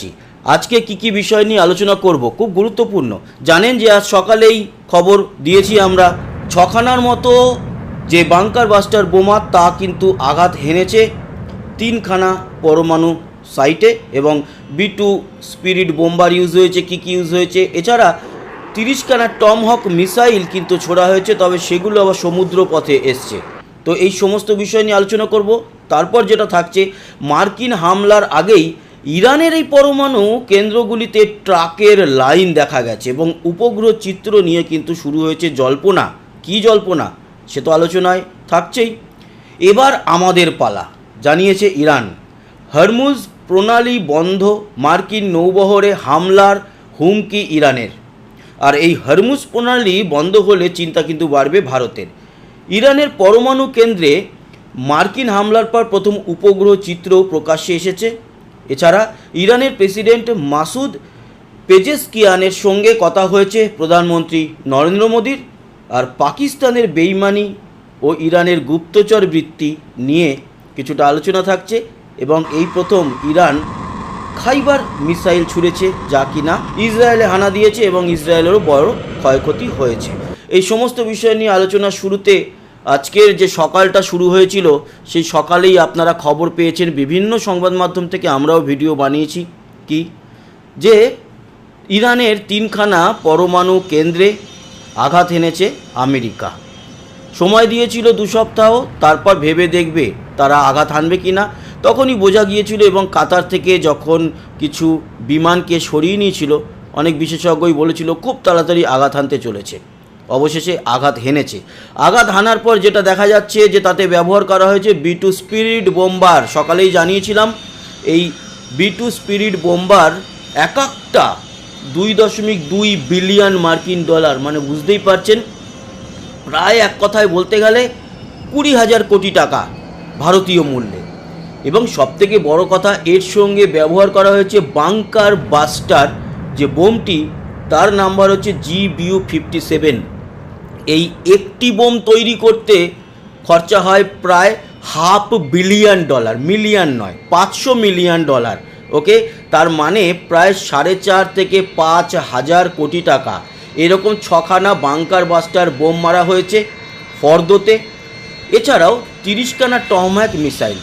আছি আজকে কি কি বিষয় নিয়ে আলোচনা করব? খুব গুরুত্বপূর্ণ। জানেন যে আজ সকালেই খবর দিয়েছি আমরা, ছখানার মতো যে বাংকার বাস্টার বোমা, তা কিন্তু আঘাত হেনেছে তিনখানা পরমাণু সাইটে এবং B two spirit bomber use হয়েছে, কী কী ইউজ হয়েছে। এছাড়া তিরিশখানা টম হক মিসাইল কিন্তু ছোড়া হয়েছে, তবে সেগুলো আবার সমুদ্র পথে এসছে। তো এই সমস্ত বিষয় নিয়ে আলোচনা করব। তারপর যেটা থাকছে, মার্কিন হামলার আগেই ইরানের এই পরমাণু কেন্দ্রগুলিতে ট্রাকের লাইন দেখা গেছে এবং উপগ্রহ চিত্র নিয়ে কিন্তু শুরু হয়েছে জল্পনা। কী জল্পনা? সে তো আলোচনায় থাকছেই। এবার আমাদের পালা, জানিয়েছে ইরান। হরমুজ প্রণালী বন্ধ, মার্কিন নৌবহরে হামলার হুমকি ইরানের। আর এই হরমুজ প্রণালী বন্ধ হলে চিন্তা কিন্তু বাড়বে ভারতের। ইরানের পরমাণু কেন্দ্রে মার্কিন হামলার পর প্রথম উপগ্রহ চিত্র প্রকাশ্যে এসেছে। এছাড়া ইরানের প্রেসিডেন্ট মাসুদ পেজেসকিয়ানের সঙ্গে কথা হয়েছে প্রধানমন্ত্রী নরেন্দ্র মোদীর আর পাকিস্তানের বেইমানি ও ইরানের গুপ্তচর বৃত্তি নিয়ে কিছুটা আলোচনা থাকছে এবং এই প্রথম ইরান খাইবার মিসাইল ছুঁড়েছে যা কিনা ইসরায়েলে হানা দিয়েছে এবং ইসরায়েলেরও বড় ক্ষয়ক্ষতি হয়েছে। এই সমস্ত বিষয় নিয়ে আলোচনা শুরুতে আজকের যে সকালটা শুরু হয়েছিল, সেই সকালেই আপনারা খবর পেয়েছেন বিভিন্ন সংবাদ মাধ্যম থেকে আমরাও ভিডিও বানিয়েছি কি? যে ইরানের তিনখানা পরমাণু কেন্দ্রে আঘাত এনেছে আমেরিকা। সময় দিয়েছিল দু সপ্তাহ, তারপর ভেবে দেখবে তারা আঘাত হানবে কি না তখনই বোঝা গিয়েছিল এবং কাতার থেকে যখন কিছু বিমানকে সরিয়ে নিয়েছিল, অনেক বিশেষজ্ঞই বলেছিল, খুব তাড়াতাড়ি আঘাত হানতে চলেছে। অবশেষে আঘাত হেনেছে। আঘাত হানার পর যেটা দেখা যাচ্ছে যে তাতে ব্যবহার করা হয়েছে বি টু স্পিরিট বোম্বার সকালেই জানিয়েছিলাম, এই বি টু স্পিরিট বোম্বার এক একটা দুই দশমিক দুই বিলিয়ন মার্কিন ডলার মানে বুঝতেই পারছেন, প্রায় এক কথায় বলতে গেলে কুড়ি হাজার কোটি টাকা ভারতীয় মূল্যে। এবং সবথেকে বড় কথা, এর সঙ্গে ব্যবহার করা হয়েছে বাংকার বাস্টার, যে বোমটি, তার নাম্বার হচ্ছে জি বিউ ফিফটি সেভেন এই একটি বোম তৈরি করতে খরচা হয় প্রায় হাফ বিলিয়ন ডলার, মিলিয়ন নয়, পাঁচশো মিলিয়ন ডলার, ওকে? তার মানে প্রায় সাড়ে চার থেকে পাঁচ হাজার কোটি টাকা। এরকম ছখানা বাংকার বাস্টার বোম মারা হয়েছে ফর্দতে। এছাড়াও তিরিশখানা টমহ্যাক মিসাইল।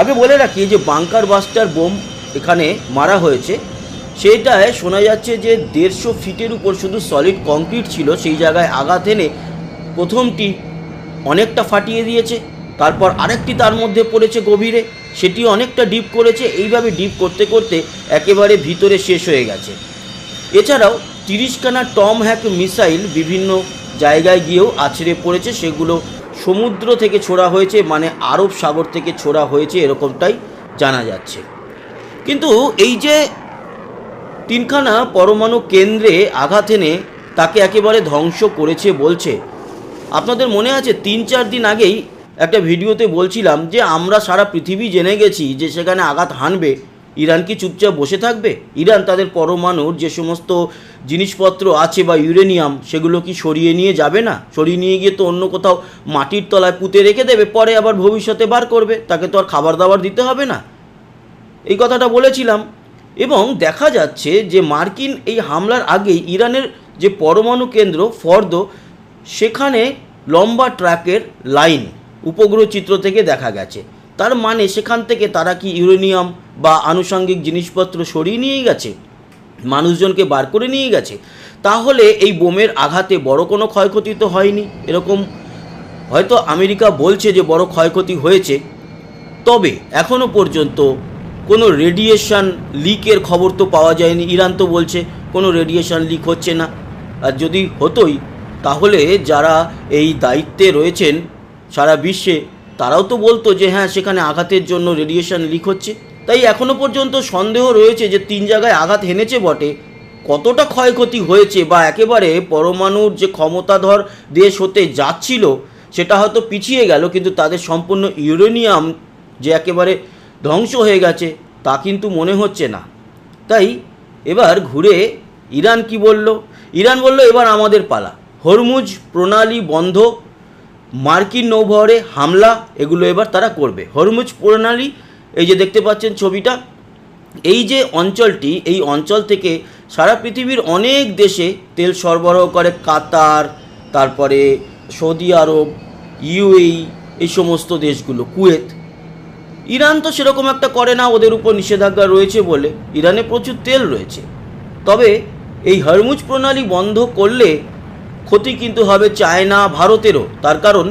আগে বলে রাখি যে বাংকার বাস্টার বোম এখানে মারা হয়েছে, সেটায় শোনা যাচ্ছে যে দেড়শো ফিটের উপর শুধু সলিড কংক্রিট ছিল, সেই জায়গায় আঘাত এনে প্রথমটি অনেকটা ফাটিয়ে দিয়েছে, তারপর আরেকটি তার মধ্যে পড়েছে গভীরে সেটি অনেকটা ডিপ করেছে, এইভাবে ডিপ করতে করতে একেবারে ভিতরে শেষ হয়ে গেছে। এছাড়াও তিরিশখানা টম হ্যাক মিসাইল বিভিন্ন জায়গায় গিয়েও আছড়ে পড়েছে, সেগুলো সমুদ্র থেকে ছোড়া হয়েছে মানে আরব সাগর থেকে ছোড়া হয়েছে, এরকমটাই জানা যাচ্ছে। কিন্তু এই যে তিনখানা পরমাণু কেন্দ্রে আঘাত এনে তাকে একেবারে ধ্বংস করেছে বলছে আপনাদের মনে আছে তিন চার দিন আগেই একটা ভিডিওতে বলছিলাম যে আমরা সারা পৃথিবী জেনে গেছি যে সেখানে আঘাত হানবে? ইরান কি চুপচাপ বসে থাকবে? ইরান তাদের পরমাণুর যে সমস্ত জিনিসপত্র আছে বা ইউরেনিয়াম, সেগুলো কি সরিয়ে নিয়ে যাবে না? সরিয়ে নিয়ে গিয়ে তো অন্য কোথাও মাটির তলায় পুঁতে রেখে দেবে, পরে আবার ভবিষ্যতে বার করবে। তাকে তো আর খাবার দাবার দিতে হবে না। এই কথাটা বলেছিলাম। এবং দেখা যাচ্ছে যে মার্কিন এই হামলার আগেই ইরানের যে পরমাণু কেন্দ্র, ফর্দ সেখানে লম্বা ট্র্যাকের লাইন, উপগ্রহ চিত্র থেকে দেখা গেছে। তার মানে সেখান থেকে তারা কি ইউরেনিয়াম বা আনুষঙ্গিক জিনিসপত্র সরিয়ে নিয়ে গেছে? মানুষজনকে বার করে নিয়ে গেছে? তাহলে এই বোমের আঘাতে বড় কোনো ক্ষয়ক্ষতি তো হয়নি? এরকম হয়তো আমেরিকা বলছে যে বড় ক্ষয়ক্ষতি হয়েছে। তবে এখনও পর্যন্ত কোনো রেডিয়েশন লিকের খবর তো পাওয়া যায়নি। ইরান তো বলছে কোনো রেডিয়েশন লিক হচ্ছে না। আর যদি হতোই তাহলে যারা এই দায়িত্বে রয়েছেন সারা বিশ্বে, তারাও তো বলতো যে হ্যাঁ সেখানে আঘাতের জন্য রেডিয়েশন লিক হচ্ছে। তাই এখনও পর্যন্ত সন্দেহ রয়েছে যে তিন জায়গায় আঘাত হেনেছে বটে। কতটা ক্ষয়ক্ষতি হয়েছে বা একেবারে পরমাণুর যে ক্ষমতাধর দেশ হতে যাচ্ছিল, সেটা হয়তো পিছিয়ে গেল, কিন্তু তাদের সম্পূর্ণ ইউরেনিয়াম যে একেবারে ধ্বংস হয়ে গেছে, তা কিন্তু মনে হচ্ছে না। তাই এবার ঘুরে ইরান কি বলল? ইরান বলল, এবার আমাদের পালা। হরমুজ প্রণালী বন্ধ, মার্কিন নৌবহরে হামলা, এগুলো এবার তারা করবে। হরমুজ প্রণালী, এই যে দেখতে পাচ্ছেন ছবিটা, এই যে অঞ্চলটি, এই অঞ্চল থেকে সারা পৃথিবীর অনেক দেশে তেল সরবরাহ করে, কাতার, তারপরে সৌদি আরব ইউএই এই সমস্ত দেশগুলো, কুয়েত। ইরান তো সেরকম একটা করে না, ওদের উপর নিষেধাজ্ঞা রয়েছে বলে। ইরানে প্রচুর তেল রয়েছে। তবে এই হরমুজ প্রণালী বন্ধ করলে ক্ষতি কিন্তু হবে চায়না ভারতেরও। তার কারণ,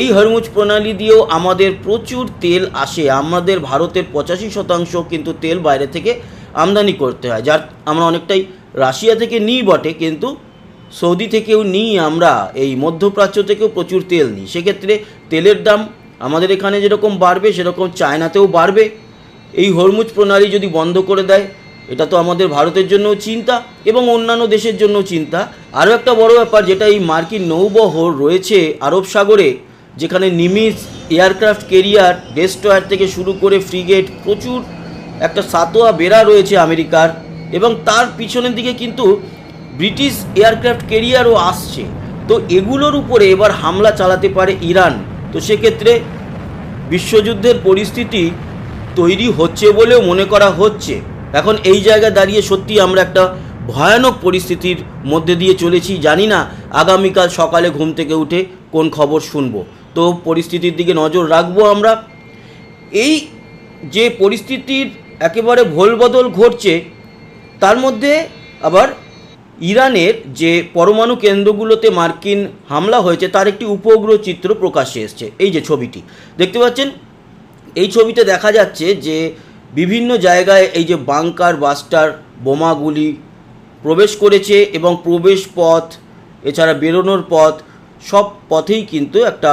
এই হরমুজ প্রণালী দিয়েও আমাদের প্রচুর তেল আসে। আমাদের ভারতের পঁচাশি শতাংশ কিন্তু তেল বাইরে থেকে আমদানি করতে হয়, যার আমরা অনেকটাই রাশিয়া থেকে নিই বটে, কিন্তু সৌদি থেকেও নিই আমরা। এই মধ্যপ্রাচ্য থেকেও প্রচুর তেল নিই। সেক্ষেত্রে তেলের দাম আমাদের এখানে যেরকম বাড়বে, সেরকম চায়নাতেও বাড়বে। এই হরমুজ প্রণালী যদি বন্ধ করে দেয় এটা তো আমাদের ভারতের জন্যও চিন্তা এবং অন্যান্য দেশের জন্য চিন্তা। আরও একটা বড় ব্যাপার, যেটা এই মার্কিন নৌবহর রয়েছে আরব সাগরে, যেখানে নিমিস এয়ারক্রাফট কেরিয়ার ডেস্ট্রয়ার থেকে শুরু করে ফ্রিগেট, প্রচুর একটা সাতোয়া বেড়া রয়েছে আমেরিকার এবং তার পিছনের দিকে কিন্তু ব্রিটিশ এয়ারক্রাফট কেরিয়ারও আসছে। তো এগুলোর উপরে এবার হামলা চালাতে পারে ইরান। তো সেক্ষেত্রে বিশ্বযুদ্ধের পরিস্থিতি তৈরি হচ্ছে বলেও মনে করা হচ্ছে। এখন এই জায়গায় দাঁড়িয়ে সত্যি আমরা একটা ভয়ানক পরিস্থিতির মধ্যে দিয়ে চলেছি। জানি না আগামীকাল সকালে ঘুম থেকে উঠে কোন খবর শুনব। তো পরিস্থিতির দিকে নজর রাখব আমরা। এই যে পরিস্থিতির একেবারে ভোলবদল ঘটছে, তার মধ্যে আবার ইরানের যে পরমাণু কেন্দ্রগুলোতে মার্কিন হামলা হয়েছে, তার একটি উপগ্রহ চিত্র প্রকাশ্যে এসছে। এই যে ছবিটি, দেখতে পাচ্ছেন? এই ছবিতে দেখা যাচ্ছে যে বিভিন্ন জায়গায় এই যে বাংকার বাস্টার বোমাগুলি প্রবেশ করেছে এবং প্রবেশ পথ, এছাড়া বেরোনোর পথ, সব পথেই কিন্তু একটা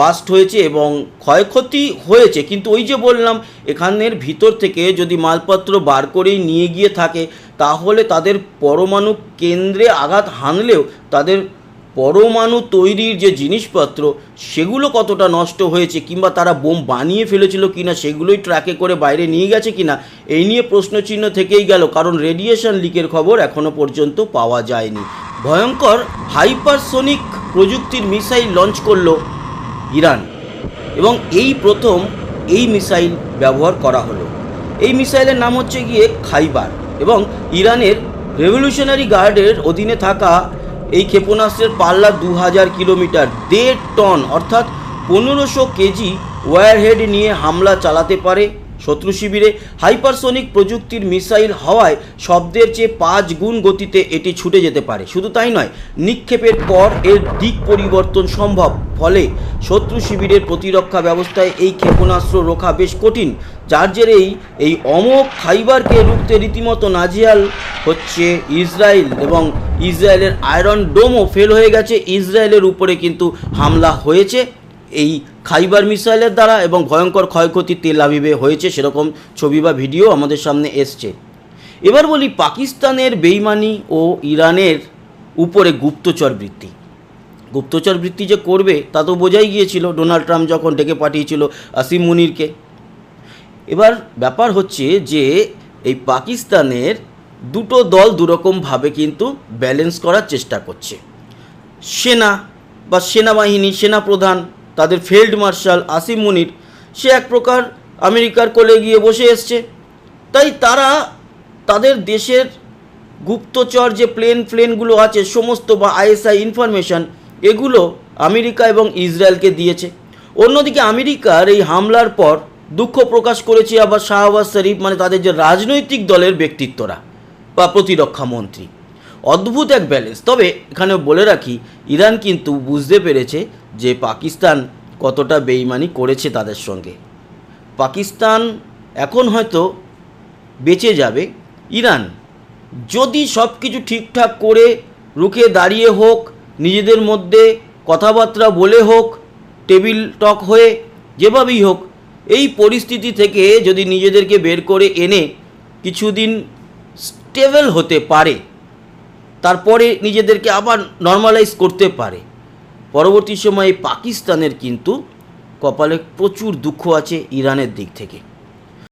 বাস্ট হয়েছে এবং ক্ষয়ক্ষতি হয়েছে। কিন্তু ওই যে বললাম, এখানের ভিতর থেকে যদি মালপত্র বার করেই নিয়ে গিয়ে থাকে, তাহলে তাদের পরমাণু কেন্দ্রে আঘাত হানলেও তাদের পরমাণু তৈরির যে জিনিসপত্র, সেগুলো কতটা নষ্ট হয়েছে কিংবা তারা বোম বানিয়ে ফেলেছিল কিনা, সেগুলোই ট্র্যাকে করে বাইরে নিয়ে গেছে কিনা, এই নিয়ে প্রশ্নচিহ্ন থেকেই গেল, কারণ রেডিয়েশন লিকের খবর এখনও পর্যন্ত পাওয়া যায়নি। ভয়ঙ্কর হাইপারসোনিক প্রযুক্তির মিসাইল লঞ্চ করল ইরান, এবং এই প্রথম এই মিসাইল ব্যবহার করা হলো। এই মিসাইলের নাম হচ্ছে গিয়ে খাইবার, এবং ইরানের রেভলিউশনারি গার্ডের অধীনে থাকা এই ক্ষেপণাস্ত্রের পাল্লা দু হাজার কিলোমিটার, দেড় টন, অর্থাৎ পনেরোশো কেজি ওয়ারহেড নিয়ে হামলা চালাতে পারে। শত্রু শিবিরে হাইপারসোনিক প্রযুক্তির মিসাইল হওয়ায় শব্দের চেয়ে পাঁচ গুণ গতিতে এটি ছুটে যেতে পারে। শুধু তাই নয়, নিক্ষেপের পর এর দিক পরিবর্তন সম্ভব। ফলে শত্রু শিবিরের প্রতিরক্ষা ব্যবস্থায় এই ক্ষেপণাস্ত্র রোখা বেশ কঠিন, যার জেরেই এই অমোক খাইবারকে রুখতে রীতিমতো নাজিয়াল হচ্ছে ইসরায়েল এবং ইসরায়েলের আয়রন ডোমও ফেল হয়ে গেছে। ইসরায়েলের উপরে কিন্তু হামলা হয়েছে। এই খাইবার মিসাইলের দ্বারা এবং ভয়ঙ্কর ক্ষয়ক্ষতি তেল আবিবে হয়েছে সেরকম ছবি বা ভিডিও আমাদের সামনে এসছে। এবার বলি পাকিস্তানের বেইমানি ও ইরানের উপরে গুপ্তচর বৃত্তি। গুপ্তচর বৃত্তি যে করবে তা তো বোঝাই গিয়েছিল ডোনাল্ড ট্রাম্প যখন ডেকে পাঠিয়েছিল আসিম মুনিরকে। এবার ব্যাপার হচ্ছে যে এই পাকিস্তানের দুটো দল দুরকমভাবে কিন্তু ব্যালেন্স করার চেষ্টা করছে। সেনা বা সেনাবাহিনী, সেনাপ্রধান তাদের ফিল্ড মার্শাল আসিম মুনির, সে এক প্রকার আমেরিকার কোলে গিয়ে বসে এসছে। তাই তারা তাদের দেশের গুপ্তচর যে প্লেন প্লেনগুলো আছে, সমস্ত বা আইএসআই ইনফরমেশন, এগুলো আমেরিকা এবং ইসরায়েলকে দিয়েছে। অন্যদিকে আমেরিকার এই হামলার পর দুঃখ প্রকাশ করেছে আবার শাহবাজ শরীফ মানে তাদের যে রাজনৈতিক দলের ব্যক্তিত্বরা বা প্রতিরক্ষা মন্ত্রী। অদ্ভুত এক ব্যালেন্স তবে এখানে বলে রাখি, ইরান কিন্তু বুঝতে পেরেছে যে পাকিস্তান কতটা বেইমানি করেছে তাদের সঙ্গে। পাকিস্তান এখন হয়তো বেঁচে যাবে। ইরান যদি সব কিছু ঠিকঠাক করে রুখে দাঁড়িয়ে হোক, নিজেদের মধ্যে কথাবার্তা বলে হোক, টেবিল টক হয়ে যেভাবেই হোক, এই পরিস্থিতি থেকে যদি নিজেদেরকে বের করে এনে কিছুদিন স্টেবল হতে পারে তারপরে নিজেদেরকে আবার নর্মালাইজ করতে পারে। পরবর্তী সময়ে পাকিস্তানের কিন্তু কপালে প্রচুর দুঃখ আছে ইরানের দিক থেকে।